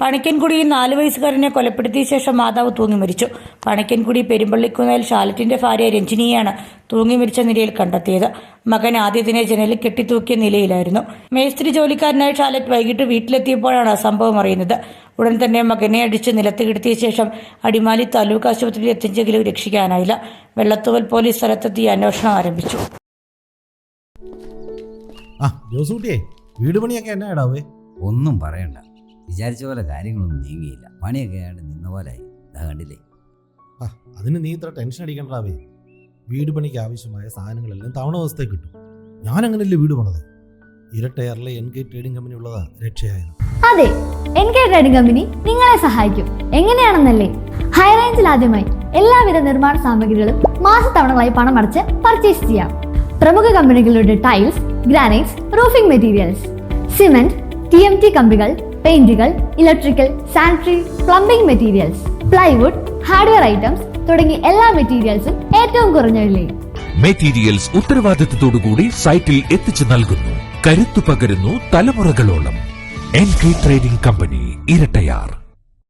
പണിക്കൻകുടിയിൽ നാലു വയസ്സുകാരനെ കൊലപ്പെടുത്തിയ ശേഷം മാതാവ് തൂങ്ങി മരിച്ചു. പണിക്കൻകുടി പെരുമ്പള്ളിക്കുന്നതിൽ ഷാലറ്റിന്റെ ഭാര്യ രഞ്ജിനിയാണ് തൂങ്ങി മരിച്ച നിലയിൽ കണ്ടെത്തിയത്. മകൻ ആദ്യത്തിനെ ജനലിൽ കെട്ടിത്തൂക്കിയ നിലയിലായിരുന്നു. മേസ്ത്രി ജോലിക്കാരനായ ഷാലറ്റ് വൈകിട്ട് വീട്ടിലെത്തിയപ്പോഴാണ് സംഭവം അറിയുന്നത്. ഉടൻ തന്നെ മകനെ അടിച്ച് നിലത്ത് കിടത്തിയ ശേഷം അടിമാലി താലൂക്ക് ആശുപത്രിയിൽ എത്തിച്ചെങ്കിലും രക്ഷിക്കാനായില്ല. വെള്ളത്തുവൽ പോലീസ് സ്ഥലത്തെത്തി അന്വേഷണം ആരംഭിച്ചു. ആ ജോസൂട്ടിയെ വീട് പണിയൊക്കെ എന്നാ ഇടാവേ? ഒന്നും പറയണ്ട. വിചാരിച്ച പോലെ കാര്യങ്ങളൊന്നും നീങ്ങിയില്ല. പണിയൊക്കെ ആയിട്ട് നിന്ന പോലായി ഇതാ കണ്ടില്ലേ? ആ അതിന് നീ ഇത്ര ടെൻഷൻ അടിക്കണ്ടാവേ വീട് പണിക്ക് ആവശ്യമായ സാധനങ്ങളെല്ലാം തവണ ദിവസത്തെ കിട്ടും. ഞാൻ അങ്ങനെയല്ലേ വീട് പണിത്? ഇരട്ടയറിലെ എൻ കെ ട്രേഡിംഗ് കമ്പനി ഉള്ളതാ രക്ഷയായത്. അതെ എൻ കെ ട്രേഡിംഗ് കമ്പനി നിങ്ങളെ സഹായിക്കും. എങ്ങനെയാണെന്നല്ലേ? ഹൈ റേഞ്ചിൽ ആദ്യമായി എല്ലാവിധ നിർമ്മാണ സാമഗ്രികളും മാസത്തവണകളായി പണം അടച്ച് പർച്ചേസ് ചെയ്യാം. പ്രമുഖ കമ്പനികളുടെ tiles granites roofing materials cement T M T കമ്പികൾ പെയിന്റുകൾ electrical sanitary plumbing materials plywood hardware items തുടങ്ങി എല്ലാ മെറ്റീരിയൽസും ഏറ്റവും കുറഞ്ഞ വിലയിൽ. മെറ്റീരിയൽസ് ഉത്തരവാദിത്തത്തോടുകൂടി സൈറ്റിൽ എത്തിച്ചു നൽകുന്നു. കരുത്തു പകരുന്നു തലമുറകളോളം. N trading company Irattayar.